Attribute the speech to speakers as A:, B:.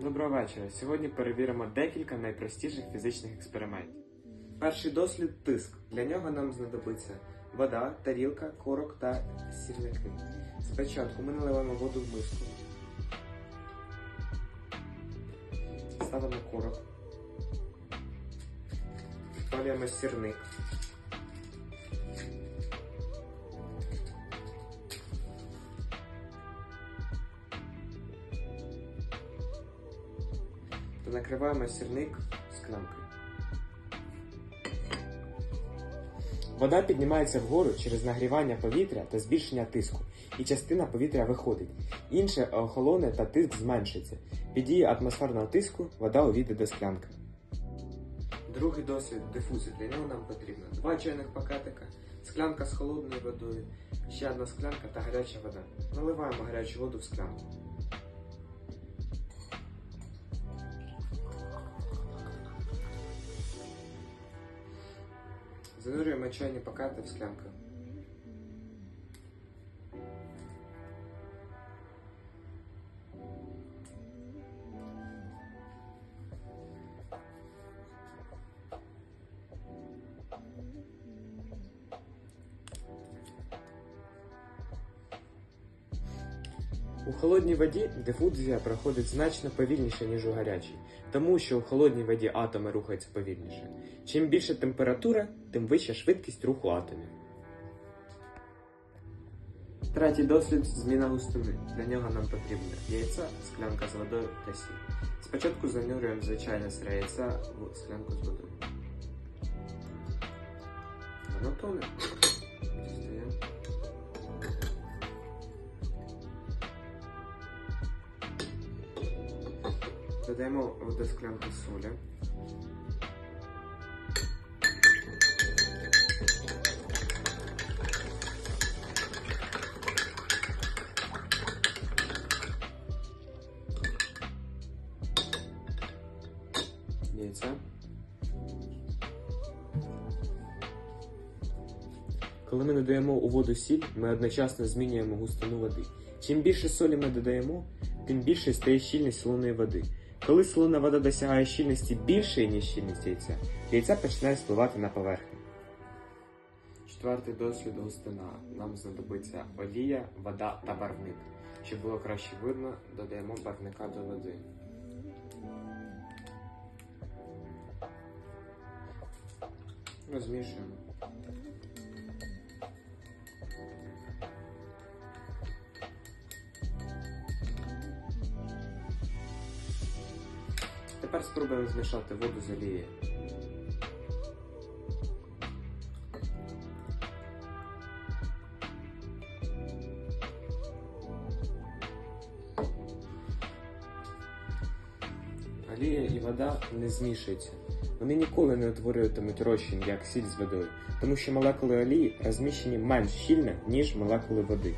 A: Доброго вечора. Сьогодні перевіримо декілька найпростіших фізичних експериментів. Перший дослід тиск. Для нього нам знадобиться вода, тарілка, корок та сірники. Спочатку ми наливаємо воду в миску. Ставимо корок. Вставляємо сірник. Накриваємо сірник склянкою. Вода піднімається вгору через нагрівання повітря та збільшення тиску, і частина повітря виходить. Інше охолоне та тиск зменшиться. Під дією атмосферного тиску вода увійде до склянки. Другий досвід дифузії. Для нього нам потрібно два чайних пакетика, склянка з холодною водою, ще одна склянка та гаряча вода. Наливаємо гарячу воду в склянку. Занурюємо чайні пакети в склянку. У холодній воді дифузія проходить значно повільніше, ніж у гарячій, тому що у холодній воді атоми рухаються повільніше. Чим більша температура, тим вища швидкість руху атомів. Третій дослід зміна густини. Для нього нам потрібно яйця, склянка з водою та сіль. Спочатку занурюємо звичайне сире яйця в склянку з водою. Воно тоне. Додаємо до склянки солі. Яйця. Коли ми додаємо у воду сіль, ми одночасно змінюємо густину води. Чим більше солі ми додаємо, тим більше стає щільність солоної води. Коли солона вода досягає щільності більшої, ніж щільність яйця, яйця починає спливати на поверхню. Четвертий дослід густина. Нам знадобиться олія, вода та барвник. Щоб було краще видно, додаємо барвника до води. Розмішуємо. Тепер спробуємо змішати воду з олією. Олія і вода не змішуються. Вони ніколи не утворюватимуть розчин, як сіль з водою, тому що молекули олії розміщені менш щільно, ніж молекули води.